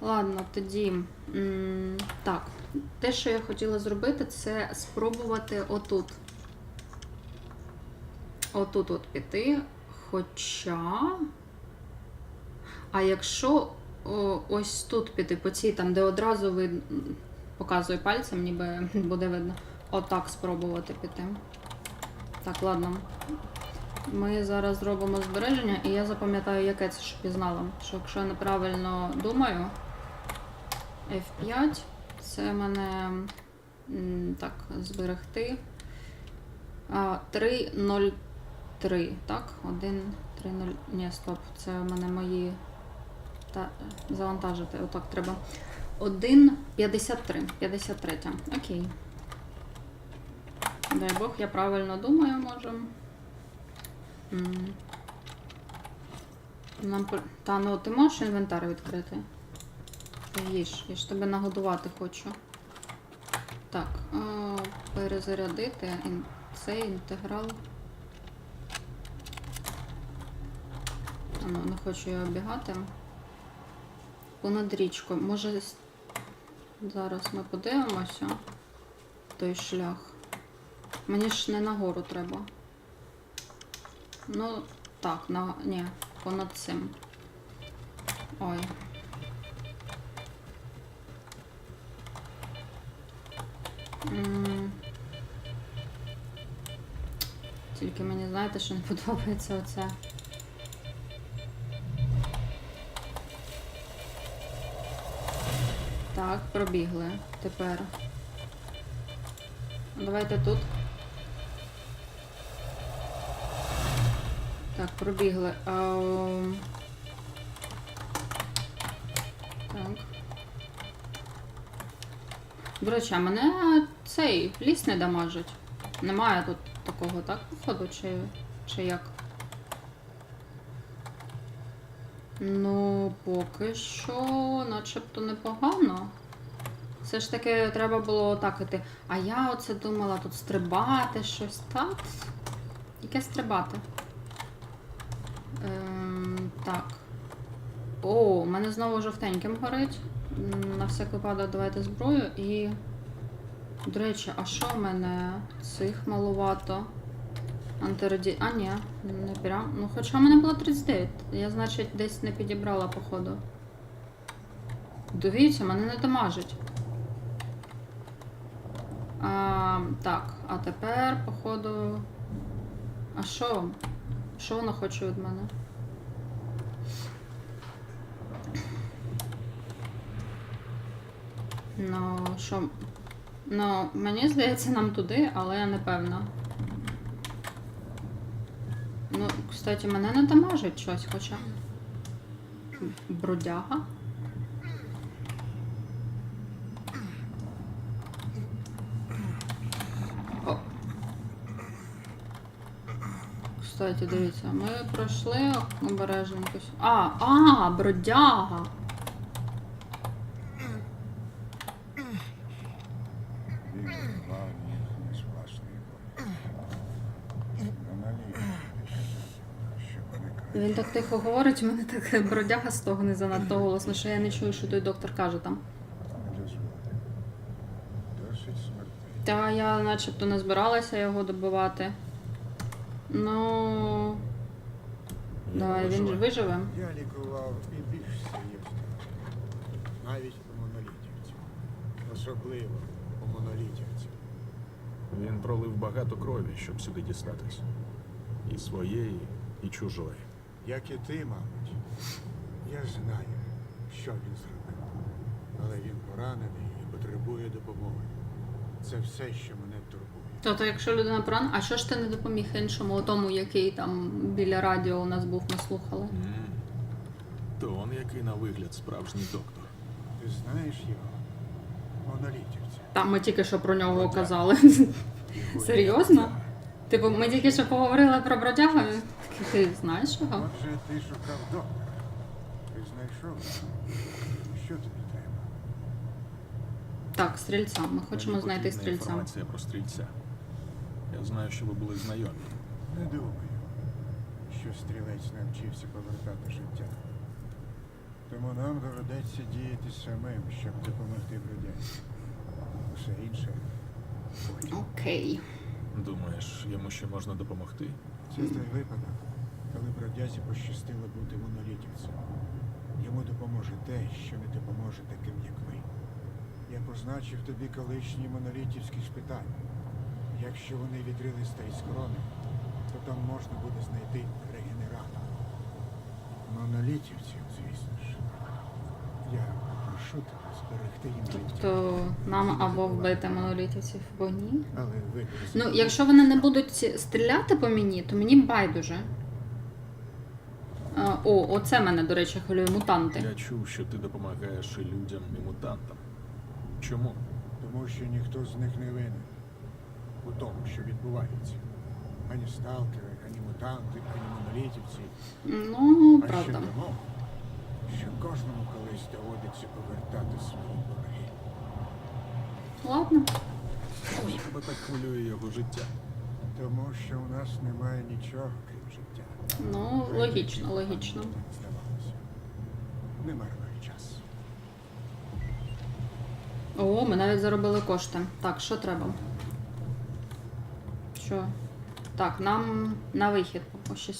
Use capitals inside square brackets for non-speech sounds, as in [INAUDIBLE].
Ладно, тоді. Так, те, що я хотіла зробити, це спробувати отут. Отут от піти. Хоча. А якщо ось тут піти, по цій, там, де одразу видно, показую пальцем, ніби буде видно. Отак спробувати піти. Так, ладно. Ми зараз зробимо збереження, і я запам'ятаю, яке це, щоб і знала. Що якщо я неправильно думаю, F5, це мене так, зберегти. 3.03, так? 1.3.0. Ні, стоп, це в мене мої. Та, завантажити. Отак треба. 1.53. 53. Окей. Дай Бог, я правильно думаю, може. Нам Та ну ти можеш інвентар відкрити? Їж, я ж тебе нагодувати хочу. Так, перезарядити цей інтеграл. А ну, не хочу я обігати. Понад річкою. Може, зараз ми подивимося той шлях. Мені ж не нагору треба. Ну, так, на. Ні, понад цим. Ой. Тільки мені знаєте, що не подобається оце. Так, пробігли. Тепер. Давайте тут. Так, пробігли. Ем. Так. До речі, а мене цей ліс не дамажить. Немає тут такого, так, походу, чи, чи як? Ну, поки що, начебто непогано. Все ж таки треба було так іти. А я оце думала тут стрибати щось так. Яке стрибати? Ем, так. О, у мене знову жовтеньким горить. На всяк випадок давайте зброю і. До речі, а що в мене цих малувато? Антираді... А, ні, не прям. Ну, хоча в мене було 39. Я, значить, десь не підібрала, походу. Дивіться, мене не дамажить. А, так, а тепер, походу. А що? Що воно хоче від мене? Ну, що. Ну, мені здається, нам туди, але я не певна. Ну, кстати, мене не дамажить щось, хоча. Бродяга. О. Кстати, дивіться, ми пройшли обережненько. А, а, бродяга. Він так тихо говорить, у мене так [LAUGHS] бродяга з того не занадто голосно, що я не чую, що той доктор каже там. Та я начебто не збиралася його добивати. Ну. Давай, він ж виживе. Я лікував і більш серйозно. Навіть у монолітівців. Особливо у монолітівців. Він пролив багато крові, щоб сюди дістатись. І своєї, і чужої. Як і ти, мабуть. Я знаю, що він зробив. Але він поранений і потребує допомоги. Це все, що мене турбує. Тобто, якщо людина поранена, а що ж ти не допоміг іншому, тому, який там біля радіо у нас був, ми слухали? М. То он який на вигляд справжній доктор. Ти знаєш його? Монолітівця. Там ми тільки що про нього казали. Серйозно? Типу, ми тільки що поговорили про бродягу. Ти знаєш його? Отже, ти шукав доктора. Ти знайшов. Що тобі треба? Так, стрільця. Ми хочемо Мені знайти потрібна стрільця. інформація про стрільця. Я знаю, що ви були знайомі. Не думаю, що стрілець навчився повертати життя. Тому нам доведеться діяти самим, щоб допомогти бродязі. Усе інше потім. Окей. Думаєш, йому ще можна допомогти? Це той випадок, коли бродязі пощастило бути монолітівцем. Йому допоможе те, що не допоможе таким, як ми. Я позначив тобі колишні монолітівські шпиталі. Якщо вони відрили старі скрони, то там можна буде знайти регенератор. Монолітівців, звісно ж. Я прошу тебе зберегти їм життя. Тобто нам або вбити монолітівців, або ні. Але ви Ну, якщо вони не будуть стріляти по мені, то мені байдуже. О, оце мене, до речі, хвилює мутанти. Я чув, що ти допомагаєш і людям, і мутантам. Чому? Тому що ніхто з них не винен у тому, що відбувається. Ані сталкери, ані мутанти, ані монолітівці. Ну, А ще правда. тому, що кожному колись доводиться повертати свої борги. Ладно. Тебе так хвилює його життя? Тому що у нас немає нічого, крім життя. Ну, логічно, логічно. Не марнуй час. О, ми навіть заробили кошти. Так, що треба? Що? Так, нам на вихід по 600.